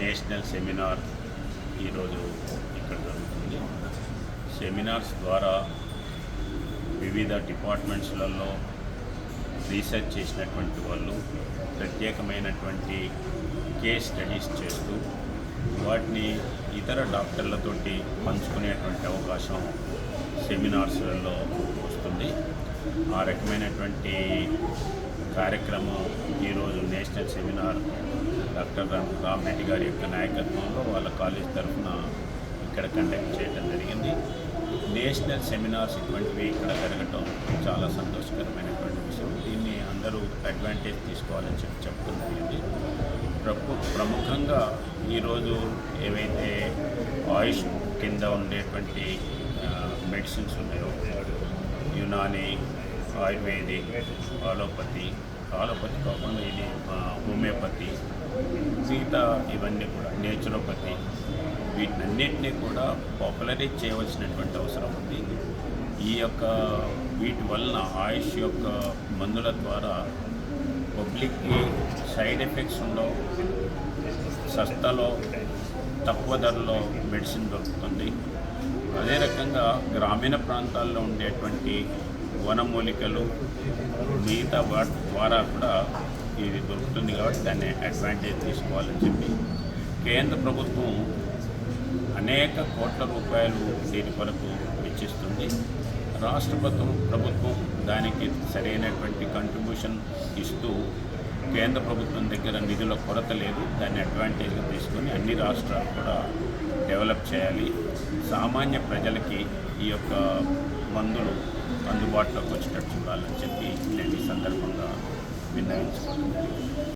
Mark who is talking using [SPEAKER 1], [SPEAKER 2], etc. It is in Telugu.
[SPEAKER 1] నేషనల్ సెమినార్ ఈరోజు ఇక్కడ జరుగుతుంది. సెమినార్స్ ద్వారా వివిధ డిపార్ట్మెంట్స్లలో రీసెర్చ్ చేసినటువంటి వాళ్ళు ప్రత్యేకమైనటువంటి కేస్ స్టడీస్ చేస్తూ వాటిని ఇతర డాక్టర్లతోటి పంచుకునేటువంటి అవకాశం సెమినార్స్లలో వస్తుంది. ఆ రకమైనటువంటి కార్యక్రమం ఈరోజు national seminar doctor Ram Ramareddy గారి యొక్క నాయకత్వంలో వాళ్ళ కాలేజ్ తరఫున ఇక్కడ కండక్ట్ చేయడం జరిగింది. నేషనల్ సెమినార్స్ ఇటువంటివి ఇక్కడ జరగటం చాలా సంతోషకరమైనటువంటి విషయం. దీన్ని అందరూ అడ్వాంటేజ్ తీసుకోవాలని చెప్పి చెప్పడం జరిగింది. ప్రభు ప్రముఖంగా ఈరోజు ఏవైతే ఆయుష్ కింద ఉండేటువంటి మెడిసిన్స్ ఉన్నాయో యునాని ఆయుర్వేదిక్ ఆలోపతి ఆలోపతి కాకుండా ఇది హోమియోపతి సీత ఇవన్నీ కూడా నేచురోపతి వీటినన్నింటినీ కూడా పాపులరైజ్ చేయవలసినటువంటి అవసరం ఉంది. ఈ యొక్క వీటి వలన ఆయుష్ యొక్క మందుల ద్వారా పబ్లిక్కి సైడ్ ఎఫెక్ట్స్ ఉండవు సస్తలో తక్కువ ధరలో మెడిసిన్ దొరుకుతుంది. అదే రకంగా గ్రామీణ ప్రాంతాల్లో ఉండేటువంటి వనమూలికలు మిగతా వాటి ద్వారా కూడా ఇది దొరుకుతుంది కాబట్టి దాన్ని అడ్వాంటేజ్ తీసుకోవాలని చెప్పి కేంద్ర ప్రభుత్వం అనేక కోట్ల రూపాయలు దీని కొరకు వెచ్చిస్తుంది రాష్ట్ర ప్రభుత్వం ప్రభుత్వం దానికి సరైనటువంటి కంట్రిబ్యూషన్ ఇస్తూ కేంద్ర ప్రభుత్వం దగ్గర నిధుల కొరత లేదు. దాన్ని అడ్వాంటేజ్గా తీసుకొని అన్ని రాష్ట్రాలు కూడా డెవలప్ చేయాలి. సామాన్య ప్రజలకి ఈ యొక్క మందులు అందుబాటులోకి వచ్చేటట్టు చూడాలని చెప్పి నేను ఈ సందర్భంగా విన్నవించుకుంటున్నాను.